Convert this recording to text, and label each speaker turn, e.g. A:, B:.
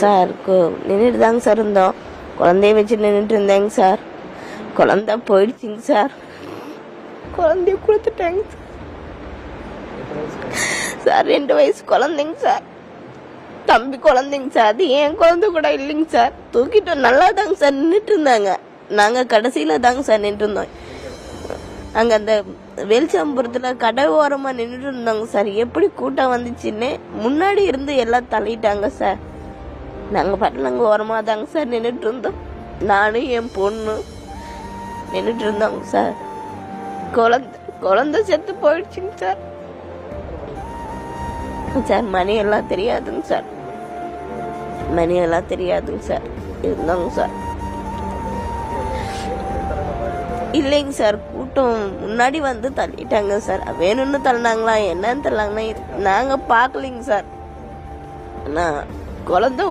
A: Sir நின்றுட்டு தாங்க sir இருந்தோம். குழந்தைய வச்சு நின்றுட்டு இருந்தேங்க சார். குழந்த போயிடுச்சுங்க சார். குழந்தைய கொடுத்துட்டேங்க சார். சார் ரெண்டு வயசு குழந்தைங்க சார். தம்பி குழந்தைங்க சார். அது என் குழந்தை கூட இல்லைங்க சார். தூக்கிட்டு நல்லா தாங்க சார் நின்றுட்டு இருந்தாங்க நாங்கள் கடைசியில் தாங்க சார் நின்று இருந்தோம் அங்கே அந்த வெளிச்சம்புரத்தில் கடை ஓரமாக நின்றுட்டு இருந்தாங்க சார். எப்படி கூட்டம் வந்துச்சுன்னு முன்னாடி இருந்து எல்லாம் தள்ளிட்டாங்க சார். நாங்கள் பாட்டில் ஓரமாக தாங்க சார் நின்றுட்டு இருந்தோம். நானும் என் பொண்ணு நின்றுட்டு இருந்தோங்க சார். குழந்த குழந்த செத்து போயிடுச்சுங்க சார். சார் மணி எல்லாம் தெரியாதுங்க சார். மணி எல்லாம் தெரியாதுங்க சார். இருந்தோங்க சார். இல்லைங்க சார் கூட்டம் முன்னாடி வந்து தள்ளிட்டாங்க சார். வேணும்னு தள்ளினாங்களா என்னன்னு தள்ளாங்கன்னா நாங்கள் பார்க்கலிங்க சார். நான் குழந்த